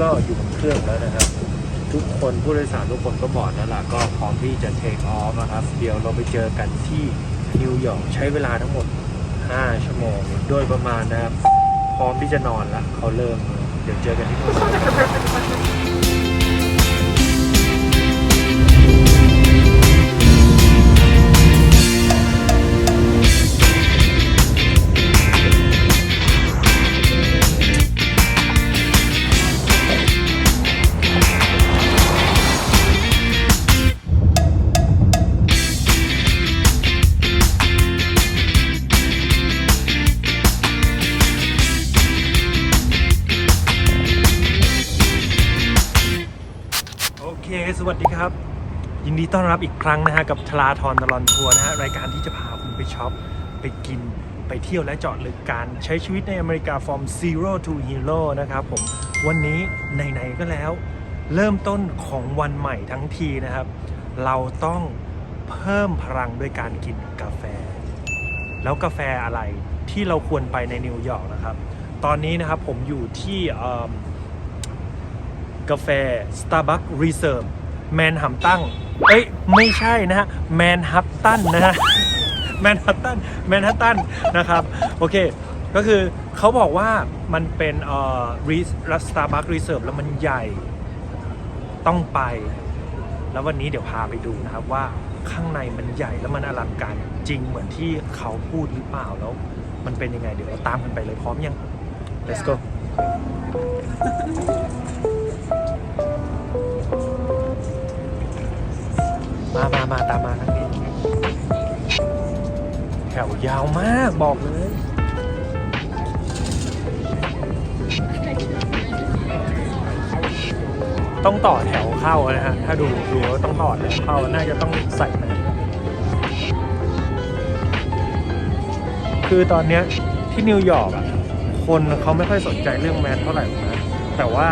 ก็อยู่บนเครื่องแล้วนะครับ ทุกคนผู้โดยสารทุกคนก็บอกแล้วล่ะก็พร้อมที่จะเทคออฟนะครับ เดี๋ยวเราไปเจอกันที่นิวยอร์กใช้เวลาทั้งหมด 5 ชั่วโมงโดยประมาณนะครับ พร้อมที่จะนอนละเขาเริ่มเลยเดี๋ยวเจอกันที่นู่น รับอีกครั้งนะฮะกับทลาทอนตลอนทัวร์นะฮะรายการที่จะพาคุณไปช็อป ไปกินไปเที่ยวและเจาะลึกการใช้ชีวิตในอเมริกา from zero to hero นะครับผมวันนี้ไหนๆก็แล้ว เริ่มต้นของวันใหม่ทั้งทีนะครับ เราต้องเพิ่มพลังด้วยการกินกาแฟ แล้วกาแฟอะไรที่เราควรไปในนิวยอร์กนะครับ ตอนนี้นะครับผมอยู่ที่กาแฟ Starbucks Reserve แมนฮัมตัน เอ้ย ไม่ใช่นะฮะแมนฮัตตันนะฮะแมนฮัตตันแมนฮัตตันนะครับ โอเค ก็คือเขาบอกว่ามันเป็นเอ่อ Starbucks Reserve แล้วมันใหญ่ต้องไป แล้ววันนี้เดี๋ยวพาไปดูนะครับว่าข้างในมันใหญ่แล้วมันอลังการจริงเหมือนที่เขาพูดหรือเปล่าแล้ว มันเป็นยังไงเดี๋ยวเราตามกันไปเลยพร้อมยัง let's go มามามาตามมาทางนี้แถวยาวมากบอกเลยต้องต่อแถวเข้านะฮะ ถ้าดูดูว่าต้องต่อแถวเข้า น่าจะต้องใส่คือตอนเนี้ยที่นิวยอร์กอะ คนเขาไม่ค่อยสนใจเรื่องแมสเท่าไหร่นะ แต่ว่า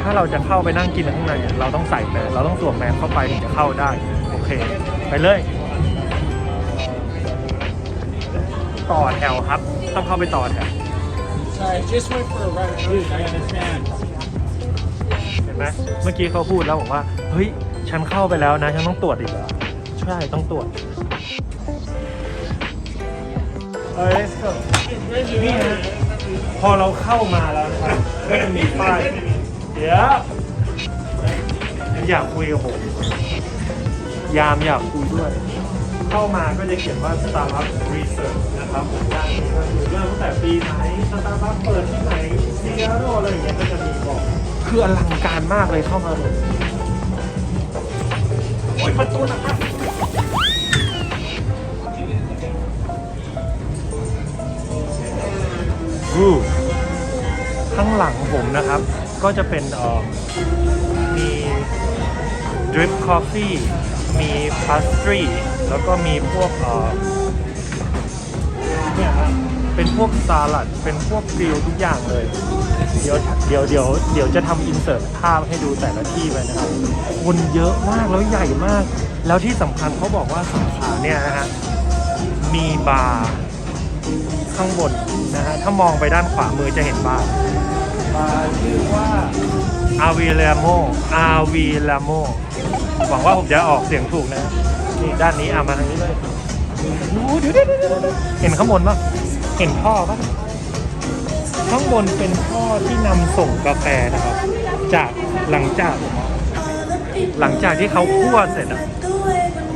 ถ้าเราจะเข้าไปนั่งกินข้างในเราต้องใส่แมสเราต้องสวมแมสเข้าไปถึงจะเข้าได้ เค ไปเลย ต่อแถวครับ ต้องเข้าไปต่อแถว Sorry, just wait for a right route. I understand. เห็นไหมเมื่อกี้เขาพูดแล้วบอกว่า เฮ้ย ฉันเข้าไปแล้วนะ ฉันต้องตรวจอีกเหรอ ใช่ ต้องตรวจ เอ้ยนี่ฮะพอเราเข้ามาแล้วนะครับก็จะมีป้าย เดี๋ยว อยากคุยกับผม ยามอยากคุยด้วย เข้ามาก็จะเขียนว่า Starbucks Research นะครับผมด้านนี้ก็คือเริ่มตั้งแต่ปีไหน Starbucks เปิดที่ไหนซีแอโรอะไรอย่างเงี้ยก็จะมีบอก คืออลังการมากเลยเข้ามาเลยโอ้ยประตูนะครับอู้ข้างหลังผมนะครับ ก็จะเป็นเอ่อมี drip coffee มี pastry แล้วก็มีพวกเนี่ยครับเป็นพวกสลัด เป็นพวกฟิลทุกอย่างเลย เดี๋ยวเดี๋ยวเดี๋ยวเดี๋ยวจะทำอินเสิร์ตภาพให้ดูแต่ละที่ไปนะครับ คนเยอะมากแล้วใหญ่มาก แล้วที่สำคัญเขาบอกว่าสาขาเนี่ยนะฮะมีบาร์ข้างบนนะฮะถ้ามองไปด้านขวามือจะเห็นบาร์บาร์ชื่อว่าอาวีเลโมอาวีเลโม หวังว่าผมจะออกเสียงถูกนะนี่ด้านนี้อามาทางนี้เลยโอ้เดี๋ยวเดี๋ยวเห็นข้างบนปะเห็นท่อปะข้างบนเป็นท่อที่นำส่งกาแฟนะครับ จากหลังจากหลังจากที่เขาคั่วเสร็จอะ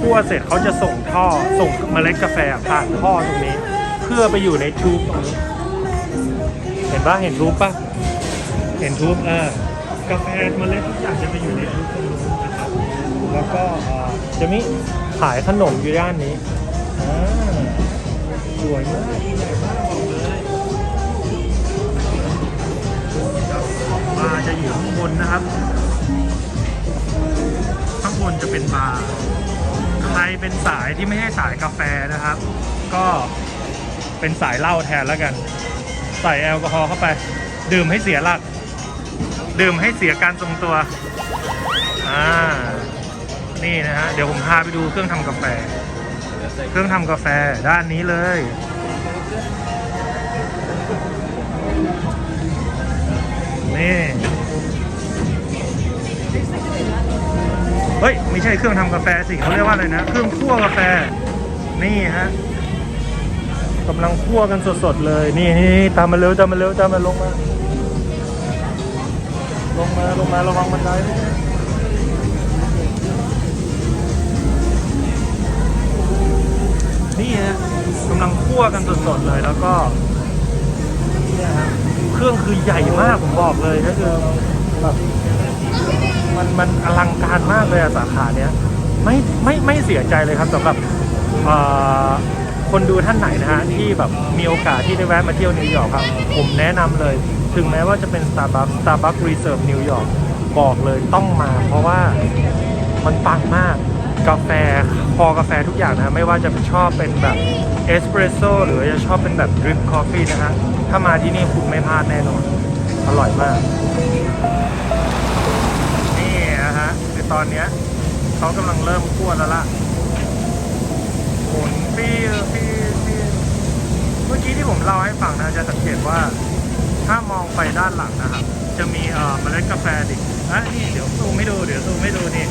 คั่วเสร็จเขาจะส่งท่อส่งเมล็ดกาแฟผ่านท่อตรงนี้ เพื่อไปอยู่ในทูบตรงนี้เห็นปะเห็นทูบปะเห็นทูบเออกาแฟเมล็ดทุกอย่างจะไปอยู่ในทูบตรงนู้ แล้วก็จะมีขายขนมอยู่ด้านนี้สวยมากบอกเลยบาร์จะอยู่ข้างบนนะครับ ข้างบนจะเป็นบาร์ใครเป็นสายที่ไม่ใช่สายกาแฟนะครับ ก็เป็นสายเหล้าแทนแล้วกัน ใส่แอลกอฮอล์เข้าไป ดื่มให้เสียหลัก ดื่มให้เสียการทรงตัว อ่า นี่นะฮะ เดี๋ยวผมพาไปดูเครื่องทำกาแฟ เครื่องทำกาแฟด้านนี้เลย นี่เฮ้ย ไม่ใช่เครื่องทำกาแฟสิเขาเรียกว่าอะไรนะ เครื่องคั่วกาแฟ นี่ฮะกำลังคั่วกันสดๆเลย นี่นี่ตามมาเร็วตามมาเร็วตามมาลงมาลงมาลงมาระวังบันได นี่ฮะกำลังคั่วกันสดๆเลยแล้วก็เครื่องคือใหญ่มากผมบอกเลยก็คือแบบมันมันอลังการมากเลยอะสาขาเนี้ยไม่ไม่ไม่เสียใจเลยครับสำหรับคนดูท่านไหนนะฮะที่แบบมีโอกาสที่ได้แวะมาเที่ยวนิวยอร์กครับ ผมแนะนำเลย ถึงแม้ว่าจะเป็น Starbucks Starbucks Reserve New York บอกเลยต้องมา เพราะว่ามันปังมาก กาแฟพอกาแฟทุกอย่างนะไม่ว่าจะชอบเป็นแบบเอสเปรสโซ่หรือจะชอบเป็นแบบดริปคอฟฟี่นะฮะ ถ้ามาที่นี่คุณไม่พลาดแน่นอน อร่อยมาก นี่นะฮะคือตอนเนี้ยเขากำลังเริ่มคั่วแล้วล่ะหมุนปี้ปี้ปี้เมื่อกี้ที่ผมเล่าให้ฟังนะจะสังเกตว่าถ้ามองไปด้านหลังนะครับ จะมีเอ่อเมล็ดกาแฟดิอะนี่เดี๋ยวซูมไม่ดูเดี๋ยวซูมไม่ดูนี่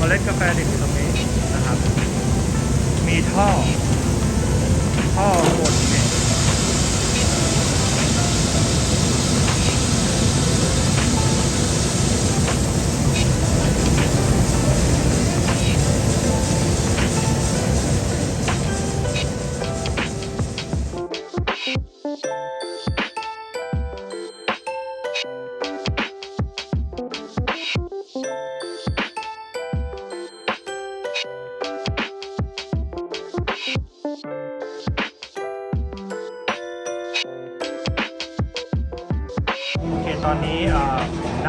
มล็ดกาแฟดิบตรงนี้นะครับ มีท่อ ท่อกดเนี่ย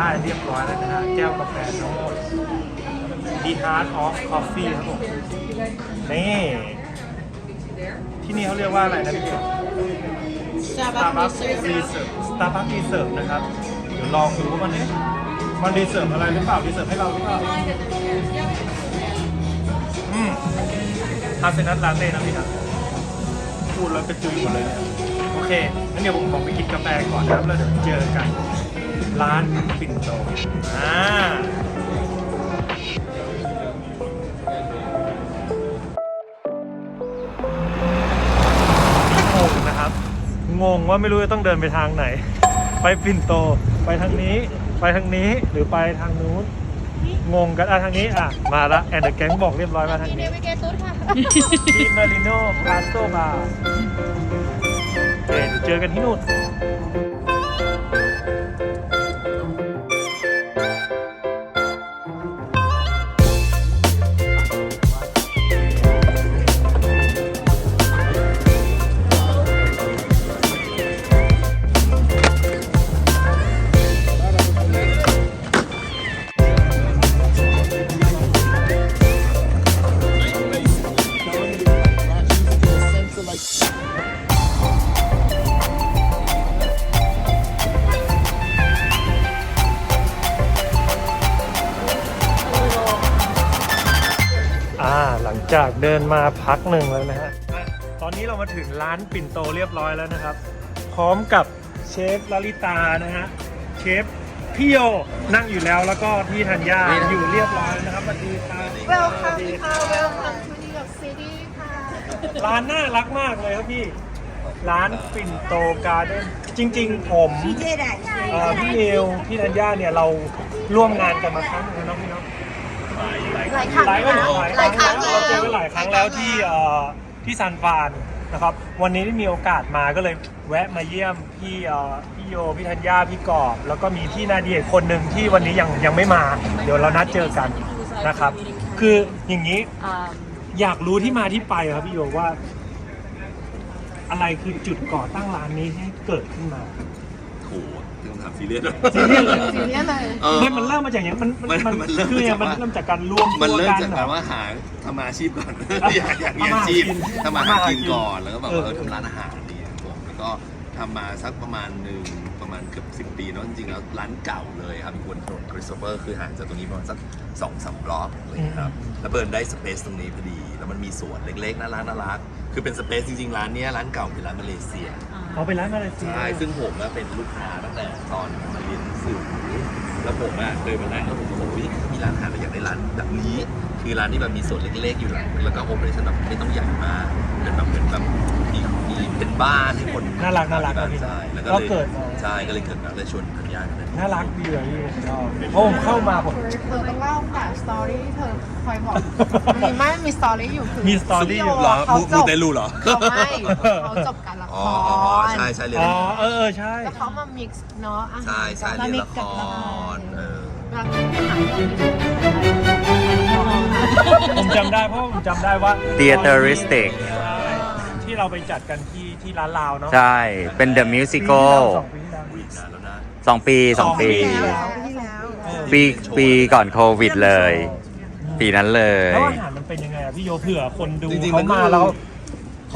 ได้เรียบร้อยแล้วนะฮะ แก้วกาแฟทั้งหมด The Heart of Coffee ครับผม นี่ ที่นี่เขาเรียกว่าอะไรนะพี่เก๋ Starbucks Reserve Starbucks Reserve นะครับ เดี๋ยวลองดูว่ามันเนี่ยมันรีเสิร์ฟอะไรหรือเปล่ารีเสิร์ฟให้เราหรือเปล่าอืมฮาเซนัทลาเต้นะพี่ครับพูดแล้วกระจุยหมดเลยเนี่ยโอเคงั้นเดี๋ยวผมขอไปกินกาแฟก่อนนะครับแล้วเดี๋ยวเจอกัน ร้านปิ่นโตอ่างงนะครับ งงว่าไม่รู้จะต้องเดินไปทางไหน ไปปิ่นโต ไปทางนี้ ไปทางนี้ หรือไปทางนู้น งงกันอะทางนี้อะ มาละแอนเดอร์แก๊งบอกเรียบร้อยมาทางมีเนนี้วิเกตุสค่ะที่เมริโนพาสโตบาร์เดี๋ยวเจอกันที่นู่น ดินมาพักหนึ่งแล้วนะฮะอะตอนนี้เรามาถึงร้านปิ่นโตเรียบร้อยแล้วนะครับ พร้อมกับเชฟลลิตานะฮะเชฟพี่โยนั่งอยู่แล้วแล้วก็พี่ธัญญาอยู่เรียบร้อยนะครับสวัสดีครับ Welcome ค่ะ Welcome to New York City ค่ะ ร้านน่ารักมากเลยครับพี่ ร้านปิ่นโตการ์เด้นจริง ๆ ผมเอ่อพี่นิวพี่ธัญญาเนี่ยเราร่วมงานกันมาครั้งหนึงแล้วเนาะพี่เนาะ หลายครั้งหลายแล้วหลายหลายคครั้รั้งงแล้วเราเจอกันหลายครั้งแล้วที่เอ่อที่ซานฟรานนะครับวันนี้ได้มีโอกาสมาก็เลยแวะมาเยี่ยมพี่เอ่อพี่โยพี่ธัญญาพี่กอบ แล้วก็มีพี่นาเดียอีกคนหนึ่งที่วันนี้ยังยังไม่มา เดี๋ยวเรานัดเจอกันนะครับ คืออย่างนี้ อยากรู้ที่มาที่ไปครับพี่โยว่า อะไรคือจุดก่อตั้งร้านนี้ให้เกิดขึ้นมาโหเป็นคำ ถามซีเรียสซีเรียสเลยสีนี้เลย เออ ไม่มันเริ่มมาจากอย่างนี้มันมันมันเริ่มคือยังจากมันว่าเริ่มจากการรวมมันตัวเริ่มกันจากเหรการอ ว่าหาทำอาชีพก่อนอะอยากอยากมีทำมาอาชีพหากินทำมาทำมาหาหากิกินนก่อนแล้วก็แบบว่าเออเออทำร้านอาหารดีครับผมแล้วก็ ทำมาสักประมาณหนึ่งประมาณเกือบสิบปีเนาะจริงๆแล้วร้านเก่าเลยครับอยู่บนถนนคริสโตเฟอร์คือห่างจากตรงนี้ประมาณสักสองสามบล็อกเลยครับแล้วเบิร์นได้สเปซตรงนี้พอดี แล้วมันมีสวนเล็กๆน่ารักน่ารักคือเป็นสเปซจริงๆร้านเนี้ยร้านเก่าเป็นร้านมาเลเซียเอาไปร้านมาเลเซียใช่ซึ่งผมนะเป็นลูกค้าตั้งแต่ตอนมาเรียนหนังสือแล้วผมอะเดินมานั่งแล้วผมก็บอกว่ามีร้านอาหารเราอยากได้ร้านแบบนี้ คือร้านที่แบบมีส่วนเล็กๆอยู่หลังแล้วก็โอเปอเรชั่นแบบไม่ต้องใหญ่มากเป็นแบบเหมือนแบบมีมี เป็นบ้านให้คนน่ารักน่ารักบ้านอะพี่ใช่แล้วก็ก็เลยเกิดมา ใช่ก็เลยเกิดมาเลยชวนธัญญากันเลยน่ารักดีอะพี่ผมชอบเพราะผมเข้ามาผม เธอต้องเล่าแต่สตอรี่ที่เธอคอยบอกมีไม่มีสตอรี่อยู่คือมีสตอรี่อยู่พี่โเขาจบเตลูเหรอเขาไม่เขาจบการละคอ๋ออ๋อรใช่ใช่เรียนอ๋อเออเออใช่ แล้วเขามา mix เนาะอาหารใช่ใช่กับเรียน mix ละคกับละครเออแล้วอาหารเราผมจำได้เพราะผมจำได้ว่า Theateristic ใช่ ที่เราไปจัดกันที่ที่ร้านลาวเนาะใช่ เป็น The ปีที่ Musical แล้วสองปีที่แล้วนานแล้วนะสองปีสองปี สองปีแล้ว ที่แล้วเออปี ปีก่อนโควิดเลย ปีนั้นเลย แล้วอาหารมันเป็นยังไงอะพี่โยเผื่อคนดูจริงๆเขามันก็ มาคือแล้ว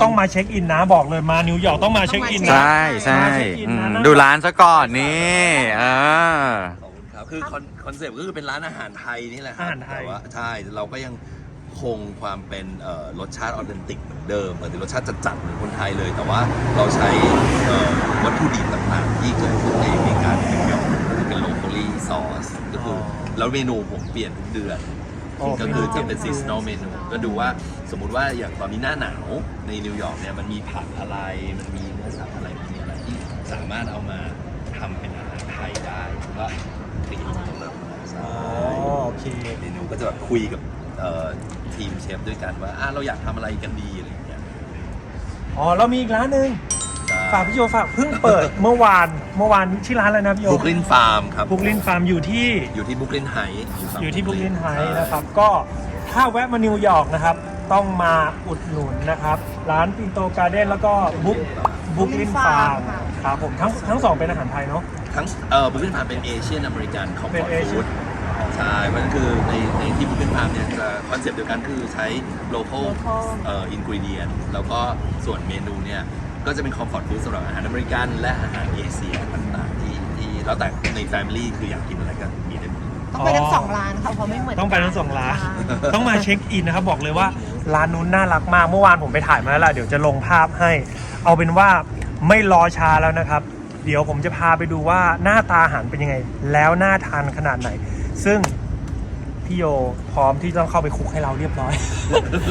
ต้องมาเช็คอินนะบอกเลยมานิวยอร์กต้องมาเช็คอินนะ ใช่ใช่มาเช็คอินอืนะมนะดูร้านซะก่อนนี่เออ ขอบคุณครับคือคอนคอนเซปต์ก็คือเป็นร้านอาหารไทยนี่แหละครัอาหารไทย แต่ว่าใช่เราก็ยัง คงความเป็นเอ่อรสชาติออเทนติกเหมือนเดิมเหมือนรสชาติจัดๆเหมือนคนไทยเลย แต่ว่าเราใช้เอ่อวัตถุดิบต่างๆ ที่เกิดขึ้นในอเมริกาในนิวยอร์กเป็นโลคอลี่ซอสก็คืออแล้วเมนูผมเปลี่ยนทุกเดือนโอ้ก็คือจะเป็นซีซันอลเมนูก็ดูว่าสมมุติว่าอย่างตอนนี้หน้าหนาวในนิวยอร์กเนี่ยมันมีผักอะไรมันมีเนื้อสัตว์อะไรมันมีอะไรที่สามารถเอามาทำเป็นอาหารไทยได้ก็เปลี่ยนตรงนั้นใช่อ๋อโอเคเมนูก็จะแบบคุยกับเอ่อ ทีมเชฟด้วยกันว่าอะเราอยากทำอะไรกันดีอะไรอย่างเงี้ยอ๋อเรามีอีกร้านหนึ่งใช่ฝากพี่โยฝากเพิ่งเปิด เมื่อวานเมื่อวานชื่อร้านอะไรนะพี่โยบุกลินฟาร์มครับบุกลินฟาร์มอยู่ที่อยู่ที่บุกลินไฮอยู่ที่บุกลินไฮนะครับ ก็ถ้าแวะมานิวยอร์กนะครับ ต้องมาอุดหนุนนะครับ ร้านปินโตการ์เด้นแล้วก็บุ๊กบุ๊กลินฟาร์มครับผมทั้งทั้งสองเป็นอาหารไทยเนาะทั้งเอ่อบุกลินฟาร์มเป็นเอเชียนอเมริกันของเป็นฟอร์ Asian ฟู้ด ใช่มันคือในในที่บุกลินฟาร์มเนี่ยจะคอนเซปต์เดียวกันคือใช้ local เอ่ออินกริเดียนแล้วก็ส่วนเมนูเนี่ย ก็จะเป็นคอมฟอร์ตฟู้ดสำหรับอาหารอเมริกัน และอาหารเอเชียต่างๆที่ที่แล้วแต่ใน Family คืออยากกินอะไรก็มีได้หมด ต้องไปทั้งสองร้านค่ะเพราะไม่เหมือนต้องไปทั้งสองร้านใช่ต้องมาเช็คอินนะครับบอกเลยว่าร้านนู้นน่ารักมากเมื่อวานผมไปถ่ายมาแล้วล่ะเดี๋ยวจะลงภาพให้ เอาเป็นว่าไม่รอช้าแล้วนะครับ เดี๋ยวผมจะพาไปดูว่าหน้าตาอาหารเป็นยังไง แล้วน่าทานขนาดไหน ซึ่งพี่โยพร้อมที่ต้องเข้าไปคุกให้เราเรียบร้อย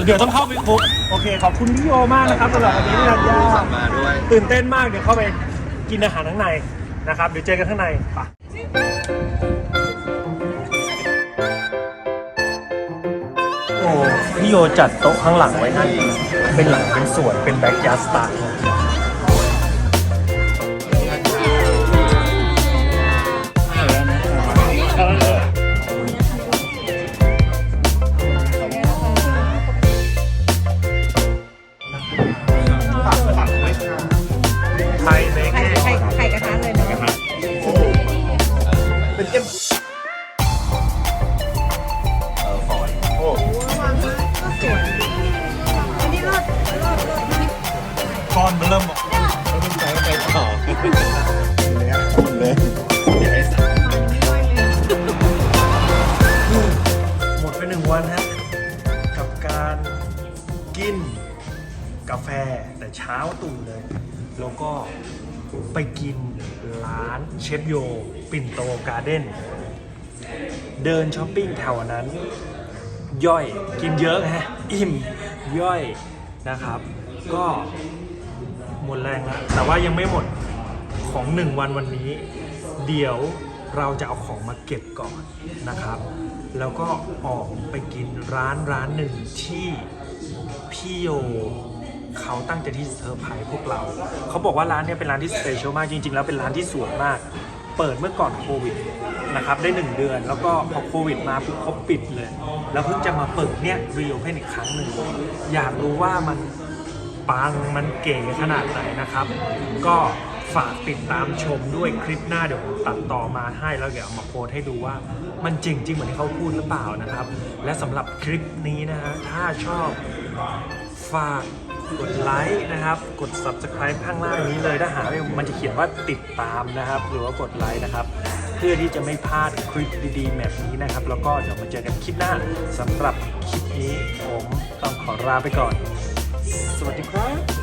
เดี๋ยวต้องเข้าไปคุก โอเค ขอบคุณพี่โยมากนะครับสำหรับวันนี้นะยาสั่งมาด้วย ตื่นเต้นมาก เดี๋ยวเข้าไปกินอาหารข้างในนะครับ เดี๋ยวเจอกันข้างในไปโอ้พี่โยจัดโต๊ะข้างหลังไว้ให้เป็นหลังเป็นสวนเป็นแบ็กยาร์ดสไตล์ กินกาแฟแต่เช้าตู่เลย แล้วก็ไปกินร้านเชฟโย ปิ่นโตการ์เด้น เดินช้อปปิ้งแถวนั้น ย่อยกินเยอะฮะ อิ่ม ย่อยนะครับ ก็หมดแรงแล้ว แต่ว่ายังไม่หมดของหนึ่งวันวันนี้ เดี๋ยวเราจะเอาของมาเก็บก่อนนะครับ แล้วก็ออกไปกินร้านร้านหนึ่งที่ พี่โยเขาตั้งใจที่จะเซอร์ไพรส์พวกเรา เขาบอกว่าร้านเนี้ยเป็นร้านที่สเปเชียลมากจริง ๆ แล้วเป็นร้านที่สวยมาก เปิดเมื่อก่อนโควิดนะครับได้ 1 เดือน แล้วก็พอโควิดมาปุ๊บเขาปิดเลย แล้วเพิ่งจะมาเปิดเนี่ยรีโอเพนอีกครั้งหนึ่ง อยากรู้ว่ามันปังมันเก๋ขนาดไหนนะครับ ก็ ฝากติดตามชมด้วยคลิปหน้าเดี๋ยวผมตัดต่อมาให้แล้วเดี๋ยวเอามาโพสให้ดูว่ามันจริงจริงเหมือนที่เขาพูดหรือเปล่านะครับ และสำหรับคลิปนี้นะฮะถ้าชอบฝากกดไลค์นะครับ กด subscribe ข้างล่างนี้เลยถ้าหาไม่มันจะเขียนว่าติดตามนะครับ หรือว่ากดไลค์นะครับ เพื่อที่จะไม่พลาดคลิปดีๆแบบนี้นะครับ แล้วก็เดี๋ยวมาเจอกันคลิปหน้าสำหรับคลิปนี้ผมต้องขอลาไปก่อน สวัสดีครับ